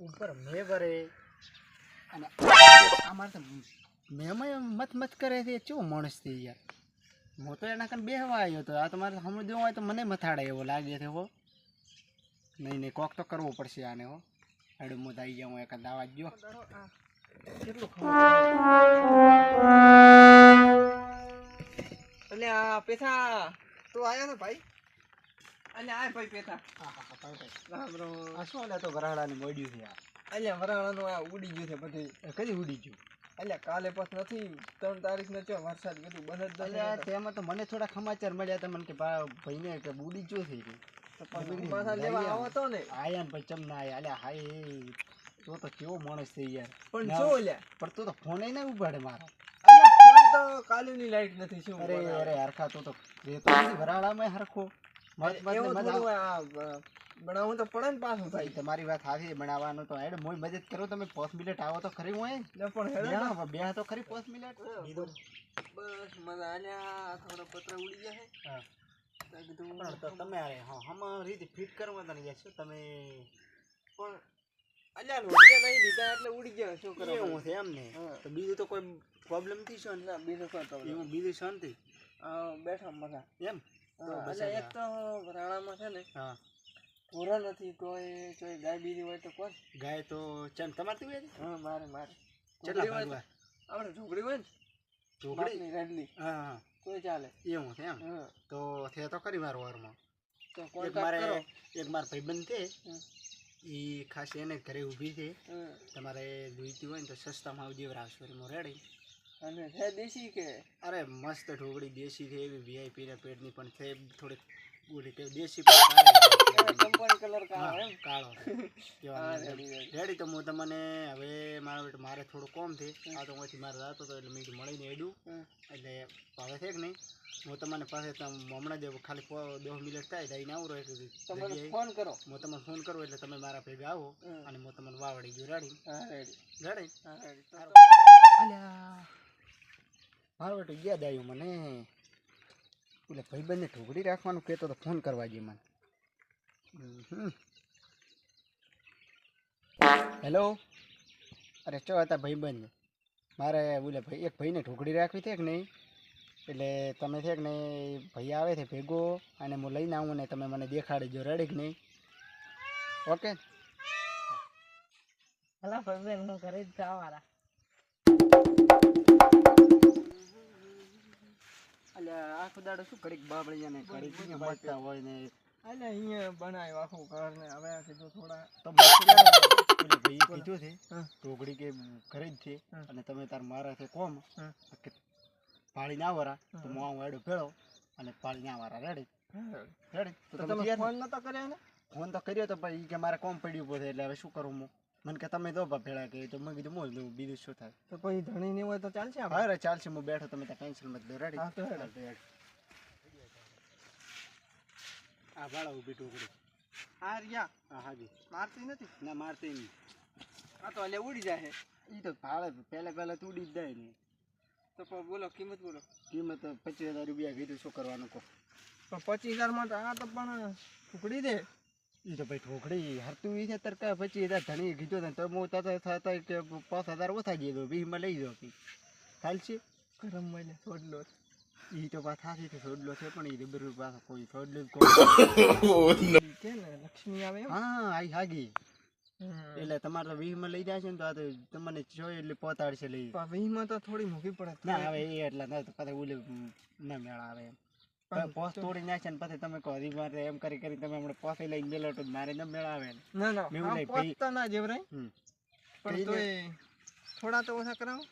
ઉપર મેં ભરે અને અમારે તો મેં મત મત કરે છે ચેવો માણસ થઈ યાર? હું તો એના કારણે બેહવા આવ્યો હતો આ તમારે સમજ દેવું હોય તો મને મથાડે એવો લાગે છે હો. નહીં નહીં કોક તો કરવો પડશે આને હો. હાડું મોત આવી જાઉં એક દાવા ગયો કેટલું એટલે આ પેથા તું આવ્યા ને ભાઈ? એટલે આ ભાઈ પેથા રામ રામ. આ શું અલ્યા તો વરાળાને મોડ્યું છે આ? અલ્યા વરાણાનું આ ઉડી ગયું છે બધું. કદી ઉડી ગયું? અલ્યા કાલે પાસ નથી ત્રણ તારીખ ને ચો વરસાદ બધું બંધ જ તેમાં તો મને થોડા સમાચાર મળ્યા હતા મને કે ભાઈને કે ઉડી જો થઈ ગઈ પાછા લેવા આવો. તો ને. આયા ને પછી ચમ ના આયા. અલ્યા હાય તો તો કેવો માણસ છે યાર. પણ ના. શું પણ તો તો ફોને ના ઉપાડે મારો. અલ્યા ફોન તો કાલુની લાઈટ નથી શું અરે અરે હરખા તો તો નથી વરાળામાં હરખો. બનાવવું તો પડે ને પાછું ભાઈ તમારી વાત સાચી બનાવવાનું તો હેડ મોય મદદ કરો તમે પાંચ મિનિટ આવો તો ખરી હોય પણ હેડો બે તો ખરી પાંચ મિનિટ બસ મજા આલ્યા થોડો પત્ર ઉડી ગયા હા. તો કીધું તો તમે અરે હા હમ રીતે ફિટ કરવા તને તમે પણ અલ્યા લોડિયા નહીં લીધા એટલે ઉડી ગયા શું કરો છે એમ ને. હા. તો બીજું તો કોઈ પ્રોબ્લેમથી ને? બીજું કોઈ બીજું શાંતિ. બેઠા મજા એમ? હા, એટલે એક તો રાણામાં છે ને હા. પૂરા નથી તોય તોય ગાય બીજી હોય તો કોણ? ગાય તો ચમ તમારે તું હા મારે મારે. કેટલા હોય ભાગવા? આપણે ઢોકળી હોય ને ઝોકડી રેડની હા હા. તોય ચાલે. એવું છે એમ? તો છે તો કરી મારો વારમાં. તો એક મારે એક માર ભાઈબંધ છે. એ ખાસ એને ઘરે ઊભી છે. તમારે જોઈતી હોય ને તો સસ્તામાં આવજે રાસવરીમાં રેડી. અને છે દેશી કે? અરે મસ્ત ઢોકળી દેશી છે એવી વીઆઈપી ના પેટની પણ છે થોડીક ગોળી તે દેશી. કંપની કલર કાળો એમ? કાળો રેડી તો હું તમને હવે મારા બેટા મારે થોડું કોમ છે. આ તો હું મારે રાતો હતો એટલે મેં મળીને એડું એટલે ભાવે છે કે નહીં? હું તમને પાસે તમ હમણાં જ ખાલી દસ મિનિટ થાય લઈને આવું રહે તો મને ફોન કરો. હું તમને ફોન કરું એટલે તમે મારા ભેગા આવો અને હું તમને વાવડી ગયું. રાડી રાડી અલ્યા. મારો યાદ આવ્યું મને. એટલે ભાઈબંધને ઢોકળી રાખવાનું કહેતો તો ફોન કરવા જઈએ મને. હેલો અરે ચો હતા ભાઈબંધ? મારે બોલે ભાઈ, એક ભાઈને ઢોકળી રાખવી છે કે નહીં? એટલે તમે છે કે નહીં, ભાઈ આવે છે ભેગો, અને હું લઈને આવું ને તમે મને દેખાડજો, રેડી કે નહીં? ઓકે? હલા ભાઈ હું ઘરે જ જવાના. દાડો શું ઘડીક બાબળિયા ને ઘડીક મસ્તા હોય ને. અલે અહીંયા બનાવ્યો આખું ઘર ને હવે આ કીધું થોડા તો ભાઈ કીધું છે. ઢોકળી કે ઘરે જ છે અને તમે તાર મારા છે કોમ કે પાળી ના વરા તો મો એડો ભેળો અને પાળી ના વરા. રેડી રેડી તો તમે ફોન નતો કર્યો ને ફોન તો કર્યો તો ભાઈ કે મારે કોમ પડ્યું પડે એટલે હવે શું કરું હું? મને કે તમે દો ભેળા કે તો મેં કીધું મોલ દઉં બીજું શું થાય? તો પછી ધણી નહીં હોય તો ચાલશે હા ચાલશે હું બેઠો તમે ત્યાં કેન્સલ મત લો. રેડી હા, તો હેડો. આ ભાડા ઊભી ઢોકળી હા રિયા. હા હાજી મારતી નથી? ના મારતી નહીં. આ તો અલે ઉડી જાય ઈ તો ભાડે પહેલા પહેલા તો ઉડી જ જાય ને. તો પણ બોલો કિંમત બોલો. કિંમત પચીસ હજાર રૂપિયા કીધું શું કરવાનું કહો? પણ પચીસ હજારમાં તો આ તો પણ ટુકડી દે. એ તો ભાઈ ઠોકડી હરતું એ છે તરકા પચીસ હજાર ધણી કીધો ને તો હું થતા કે પાંચ હજાર ઓછા જઈ દો વીસમાં લઈ જાઓ ખાલી ચાલશે ગરમ મહિને છોડલો. એ તો પાછા હાથી છે થોડલો છે પણ ઈ રબર પાછો કોઈ થોડલું કે લક્ષ્મી આવે હા આઈ હાગી. એટલે તમારે તો વીસમાં લઈ જાય છે ને તો આ તો તમને જોઈએ એટલે પોતાડશે લઈ. વીહમાં તો થોડી મૂકી પડે ના હવે એ એટલા ના તો પાછા ઉલે ના મેળ આવે પોસ તોડી નાખે ને પછી તમે કહો મારે એમ કરી કરી તમે હમણાં પોસે લઈને મેલો તો મારે ન મેળ આવે ના. મેં તો જેવરાય પણ તોય થોડા તો ઓછા કરાવો.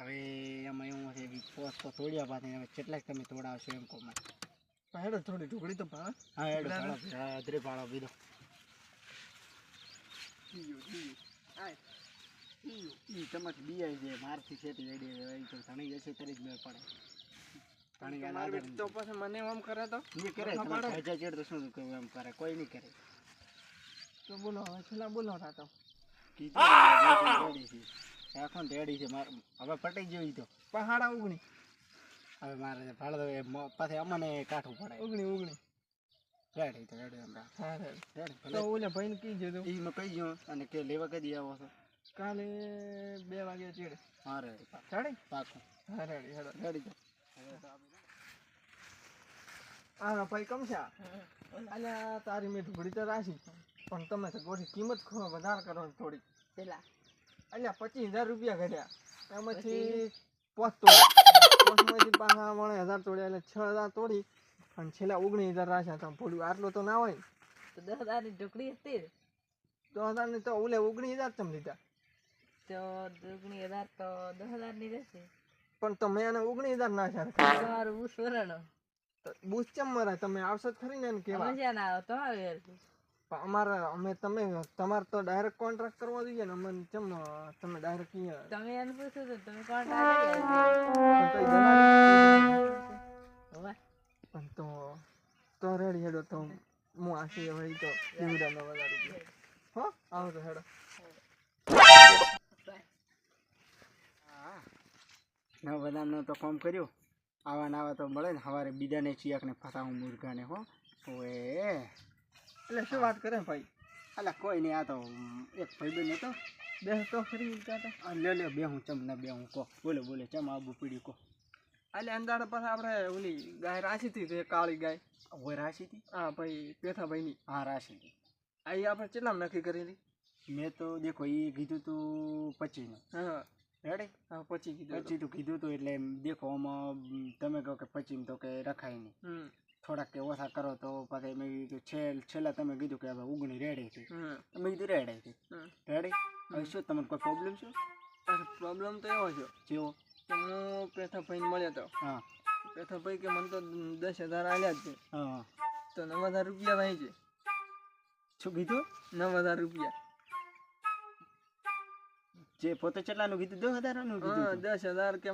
હવે એમાં એવું હશે કે પોસ તો તોડ્યા પાછી હવે કેટલાક તમે તોડાવશો એમ કહો મને હેડો થોડી ઢોકળી તો ભાવે હા એડો બરાબર. ભાડો હા અધરે ભાડો બીજો. તમારે બીઆઈ છે મારથી છેટી રેડી તો ઘણી જશે તરી જ મેળ પડે. ઘણી ગાલ મારી આદર બેટી તો પછી મને એમ કરે તો? એ કરે ચેડ તો શું કહું એમ કરે? કોઈ નહીં કરે. તો બોલો હવે છેલ્લા બોલો ને, છે. રાખો ને રેડી છે. મારે હવે પટી ગયું તો. પહાડા ઉગણી. હવે મારે ભાડો એ પાછે અમને કાઠું પડે ઉગણી ઉગણી. રેડી તો રેડી એમ હા રેડી. તો ઓલે ભાઈને કીધું તું. ઈ મેં કહી ગયો અને કે લેવા કદી આવો છો? કાલે બે વાગે ચેડે. હા રેડી પાક- પાકું. હા રેડી હેડો. રેડી તો. આ ભાઈ કમ છે? આ? અલ્યા તારી મેં ઢુકડી તો રાખી. પણ તમે તો ગોઠી કિંમત વધારે કરો થોડીક. થોડી પેલા. અલ્યા પચીસ હજાર રૂપિયા કર્યા. એમાંથી તોડી. પાછા મળે હજાર તોડ્યા એટલે છ હજાર તોડી અને છેલ્લા ઓગણીસ હજાર રાખ્યા. તમે પડ્યું આટલો તો ના હોય તો દસ હજારની ઢોકળી હતી દસ હજારની તો ઓલે ઓગણીસ હજાર તમે લીધા. તો ઓગણીસ હજાર તો દસ હજારની રહેશે પણ તમે એને ઓગણીસ હજાર નાખ્યા તમારું બુશ સોરણ બુશ ચમ મરાય તમે આવશો ખરી ને કેવા મજા ના આવે તો આવે યાર. પણ અમારે અમે તમે તમારે તો ડાયરેક્ટ કોન્ટ્રાક્ટ કરવો જોઈએ ને અમને કેમ તમે ડાયરેક્ટ અહીંયા તમે એમ પૂછો તો તમે કોન્ટ્રાક્ટ પણ તો તો રેડી હેડો તો હું આશી હવે તો દીવડા નો વધારે હો આવો તો હેડો. નવ બધાનો તો કામ કર્યું. આવા ને આવા તો મળે ને સવારે બીજાને ચિયાકને ફસાવું મુર્ગાને હો. ઓએ. એટલે શું વાત કરે ભાઈ? અલા કોઈ નહીં આ તો એક ભાઈબંધ હતો. બે તો ફરી હતા? લે લે બે હું ચમ ને બે હું કહો. બોલો બોલે ચમ આબુ પીડ્યું કહો. એટલે અંદાડે પાસે આપણે ઓલી ગાય રાશી હતી કાળી ગાય. હોય રાશી હતી? હા ભાઈ પેથા ભાઈની હા રાશી હતી. આ એ આપણે કેટલા નક્કી કરેલી? મેં તો દેખો એ કીધું તું પચીસનું હા. રેડી હા પછી કીધું પછી તું કીધું તું એટલે દેખો આમાં તમે કહો કે પચીમ તો કે રખાય નહીં. થોડાક કે ઓછા કરો તો પછી મેં કીધું છેલ્ છેલ્લા તમે કીધું કે હવે ઉગણી રેડી હતી. મેં કીધું રેડી હતી. રેડી? હવે શું તમને કોઈ પ્રોબ્લેમ છે? પ્રોબ્લેમ તો એવો છે. જેવો? કે હું પેથાભાઈને મળ્યો તો. હા. પેથાભાઈ કે મને તો દસ હજાર આલ્યા જ છે. હા. તો નવ હજાર રૂપિયા નહીં છે. શું કીધું? નવ હજાર રૂપિયા. જે પોતે કેટલાનું કીધું? દસ હજારનું કીધું હા દસ હજાર કે